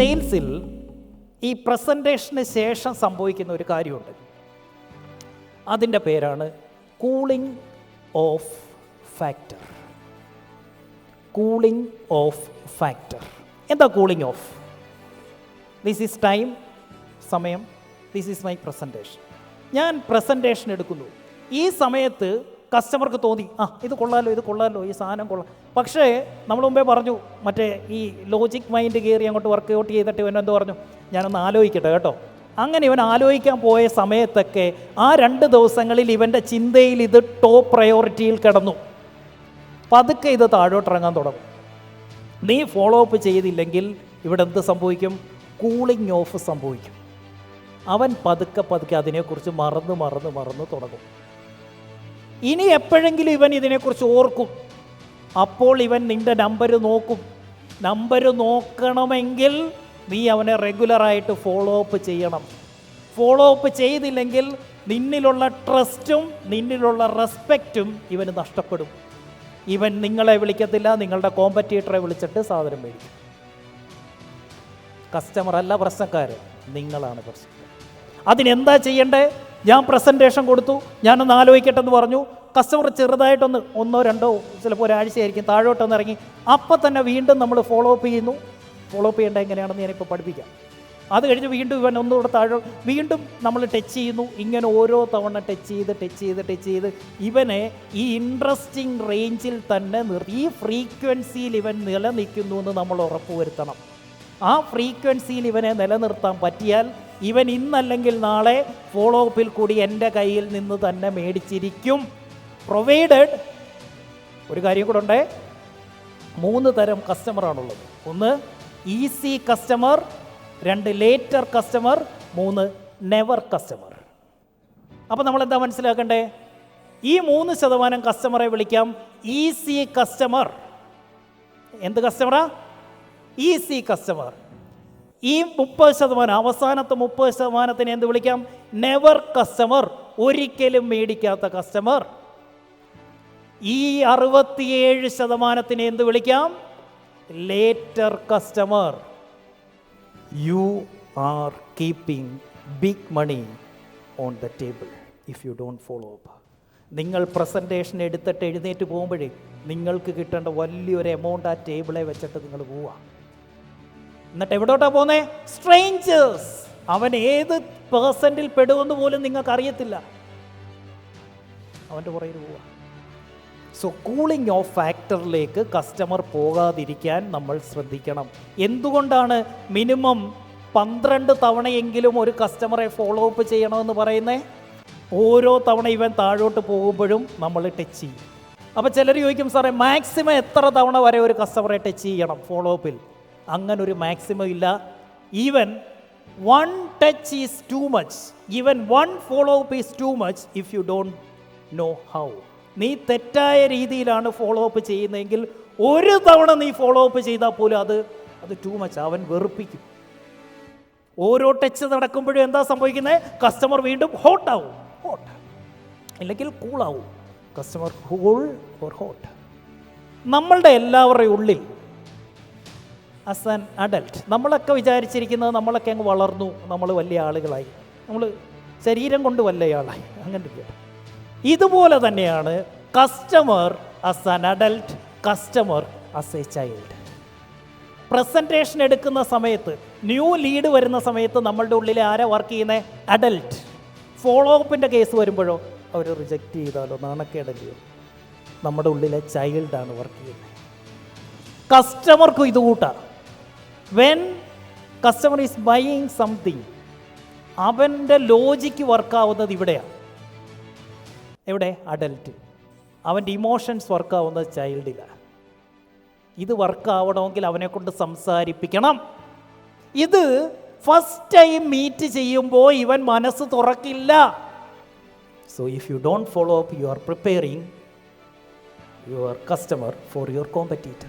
സെയിൽസിൽ ഈ പ്രസന്റേഷന് ശേഷം സംഭവിക്കുന്ന ഒരു കാര്യമുണ്ട്. അതിന്റെ പേരാണ് cooling off factor. Cooling off factor. എന്താ cooling off? This is time സമയം ദിസ് ഈസ് മൈ പ്രസന്റേഷൻ ഞാൻ പ്രസന്റേഷൻ എടുക്കുന്നു. ഈ സമയത്ത് കസ്റ്റമർക്ക് തോന്നി. ആ ഇത് കൊള്ളാലോ ഇത് കൊള്ളാലോ ഈ സാധനം കൊള്ളാം. പക്ഷേ നമ്മൾ മുമ്പേ പറഞ്ഞു മറ്റേ ഈ ലോജിക് മൈൻഡ് കയറി അങ്ങോട്ട് വർക്കൗട്ട് ചെയ്തിട്ട് ഇവൻ എന്ത് പറഞ്ഞു ഞാനൊന്ന് ആലോചിക്കട്ടെ കേട്ടോ. അങ്ങനെ ഇവൻ ആലോചിക്കാൻ പോയ സമയത്തൊക്കെ ആ രണ്ട് ദിവസങ്ങളിൽ ഇവന്റെ ചിന്തയിൽ ഇത് ടോപ്പ് പ്രയോറിറ്റിയിൽ കിടന്നു. പതുക്കെ ഇത് താഴോട്ടിറങ്ങാൻ തുടങ്ങും. നീ ഫോളോ അപ്പ് ചെയ്തില്ലെങ്കിൽ ഇവിടെ എന്ത് സംഭവിക്കും? കൂളിംഗ് ഓഫ് സംഭവിക്കും. അവൻ പതുക്കെ പതുക്കെ അതിനെക്കുറിച്ച് മറന്ന് മറന്ന് മറന്ന് തുടങ്ങും. ഇനി എപ്പോഴെങ്കിലും ഇവൻ ഇതിനെക്കുറിച്ച് ഓർക്കും. അപ്പോൾ ഇവൻ നിന്റെ നമ്പർ നോക്കും. നമ്പർ നോക്കണമെങ്കിൽ നീ അവനെ റെഗുലറായിട്ട് ഫോളോ അപ്പ് ചെയ്യണം. ഫോളോ അപ്പ് ചെയ്തില്ലെങ്കിൽ നിന്നിലുള്ള ട്രസ്റ്റും നിന്നിലുള്ള റെസ്പെക്റ്റും ഇവന് നഷ്ടപ്പെടും. ഇവൻ നിങ്ങളെ വിളിക്കത്തില്ല നിങ്ങളുടെ കോമ്പറ്റീറ്ററെ വിളിച്ചിട്ട് സാധനം മേടിക്കും. കസ്റ്റമർ അല്ല പ്രശ്നക്കാർ നിങ്ങളാണ് പ്രശ്നം. അതിനെന്താ ചെയ്യണ്ടേ? ഞാൻ പ്രസന്റേഷൻ കൊടുത്തു. ഞാനൊന്ന് ആലോചിക്കട്ടെ എന്ന് പറഞ്ഞു. കസ്റ്റമർ ചെറുതായിട്ടൊന്ന് ഒന്നോ രണ്ടോ ചിലപ്പോൾ ഒരാഴ്ചയായിരിക്കും താഴോട്ടൊന്ന് ഇറങ്ങി. അപ്പം തന്നെ വീണ്ടും നമ്മൾ ഫോളോ അപ്പ് ചെയ്യുന്നു. ഫോളോ അപ്പ് ചെയ്യേണ്ട എങ്ങനെയാണെന്ന് ഞാനിപ്പോൾ പഠിപ്പിക്കാം. അത് കഴിഞ്ഞ് വീണ്ടും ഇവൻ ഒന്നുകൂടെ താഴെ വീണ്ടും നമ്മൾ ടച്ച് ചെയ്യുന്നു. ഇങ്ങനെ ഓരോ തവണ ടച്ച് ചെയ്ത് ടച്ച് ചെയ്ത് ടച്ച് ചെയ്ത് ഇവനെ ഈ ഇൻട്രസ്റ്റിംഗ് റേഞ്ചിൽ തന്നെ ഈ ഫ്രീക്വൻസിയിൽ ഇവൻ നിലനിൽക്കുന്നു എന്ന് നമ്മൾ ഉറപ്പുവരുത്തണം. ആ ഫ്രീക്വൻസിയിൽ ഇവനെ നിലനിർത്താൻ പറ്റിയാൽ ഇവൻ ഇന്നല്ലെങ്കിൽ നാളെ ഫോളോ അപ്പിൽ കൂടി എന്റെ കയ്യിൽ നിന്ന് തന്നെ മേടിച്ചിരിക്കും. പ്രൊവൈഡഡ് ഒരു കാര്യം കൂടെ ഉണ്ടേ. മൂന്ന് തരം കസ്റ്റമറാണുള്ളത് ഒന്ന് ഈസി കസ്റ്റമർ രണ്ട് ലേറ്റർ കസ്റ്റമർ മൂന്ന് നെവർ കസ്റ്റമർ അപ്പോൾ നമ്മൾ എന്താ മനസ്സിലാക്കണ്ടേ? ഈ മൂന്ന് ശതമാനം കസ്റ്റമറെ വിളിക്കാം ഈസി കസ്റ്റമർ എന്ത് കസ്റ്റമറാ ഈസി കസ്റ്റമർ ഈ മുപ്പത് ശതമാനം അവസാനത്തെ മുപ്പത് ശതമാനത്തിന് എന്ത് വിളിക്കാം? നെവർ കസ്റ്റമർ ഒരിക്കലും മേടിക്കാത്ത കസ്റ്റമർ ഈ അറുപത്തിയേഴ് ശതമാനത്തിന് എന്ത് വിളിക്കാം? Later customer you are keeping big money on the table if you don't follow up നിങ്ങൾ പ്രസന്റേഷൻ എടുത്തിട്ട് എഴുന്നേറ്റ് പോകുമ്പോഴേ നിങ്ങൾക്ക് കിട്ടേണ്ട വലിയൊരു എമൗണ്ട് ആ ടേബിളെ വെച്ചിട്ട് നിങ്ങൾ പോവാ എന്നിട്ട് എവിടോട്ടാ പോന്നേ? സ്ട്രേഞ്ചേഴ്സ് അവൻ ഏത് പേഴ്സന്റിൽ പെടുമെന്ന് പോലും നിങ്ങൾക്ക് അറിയത്തില്ല അവന്റെ പുറകിൽ പോവാ. സോ കൂളിംഗ് ഓഫ് ഫാക്ടറിലേക്ക് കസ്റ്റമർ പോകാതിരിക്കാൻ നമ്മൾ ശ്രദ്ധിക്കണം. എന്തുകൊണ്ടാണ് മിനിമം പന്ത്രണ്ട് തവണയെങ്കിലും ഒരു കസ്റ്റമറെ ഫോളോ അപ്പ് ചെയ്യണമെന്ന് പറയുന്നത് ഓരോ തവണ ഇവൻ താഴോട്ട് പോകുമ്പോഴും നമ്മൾ ടച്ച് ചെയ്യും. അപ്പോൾ ചിലർ ചോദിക്കും സാറേ മാക്സിമം എത്ര തവണ വരെ ഒരു കസ്റ്റമറെ ടച്ച് ചെയ്യണം ഫോളോ അപ്പിൽ അങ്ങനെ ഒരു മാക്സിമം ഇല്ല. Even one touch is too much even one follow up is too much if you don't know how നീ തെറ്റായ രീതിയിലാണ് ഫോളോ അപ്പ് ചെയ്യുന്നതെങ്കിൽ ഒരു തവണ നീ ഫോളോ അപ്പ് ചെയ്താൽ പോലും അത് അത് ടു മച്ച് അവൻ വെറുപ്പിക്കും. ഓരോ ടച്ച് നടക്കുമ്പോഴും എന്താ സംഭവിക്കുന്നത് കസ്റ്റമർ വീണ്ടും ഹോട്ടാവും ഹോട്ട് അല്ലെങ്കിൽ കൂളാവും കസ്റ്റമർ കൂൾ ഓർ ഹോട്ട് നമ്മളുടെ എല്ലാവരുടെ ഉള്ളിൽ ആസ് ആൻ അഡൽട്ട് നമ്മളൊക്കെ വിചാരിച്ചിരിക്കുന്നത് നമ്മളൊക്കെ അങ്ങ് വളർന്നു നമ്മൾ വലിയ ആളുകളായി. നമ്മൾ ശരീരം കൊണ്ട് വലിയ ആളായി. അങ്ങനെ. ഇതുപോലെ തന്നെയാണ് customer as an adult customer as a child presentation എടുക്കുന്ന സമയത്ത് ന്യൂ ലീഡ് വരുന്ന സമയത്ത് നമ്മളുടെ ഉള്ളിൽ ആരെ വർക്ക് ചെയ്യുന്നത് അഡൽട്ട് ഫോളോ അപ്പിന്റെ കേസ് വരുമ്പോഴോ അവർ റിജക്റ്റ് ചെയ്താലോ നാണക്കേടല്ലയോ. നമ്മുടെ ഉള്ളിലെ ചൈൽഡാണ് വർക്ക് ചെയ്യുന്നത് കസ്റ്റമർക്കും ഇത് കൂട്ടാം. When customer is buying something അവന്റെ ലോജിക്ക് വർക്കാവുന്നത് ഇവിടെയാണ് എവിടെ? അഡൽട്ട് അവന്റെ ഇമോഷൻസ് വർക്കാവുന്നത് ചൈൽഡിലാണ് ഇത് വർക്കാവണമെങ്കിൽ അവനെ കൊണ്ട് സംസാരിപ്പിക്കണം. ഇത് ഫസ്റ്റ് ടൈം മീറ്റ് ചെയ്യുമ്പോൾ ഇവൻ മനസ്സ് തുറക്കില്ല. So if you don't follow up you are preparing your customer for your competitor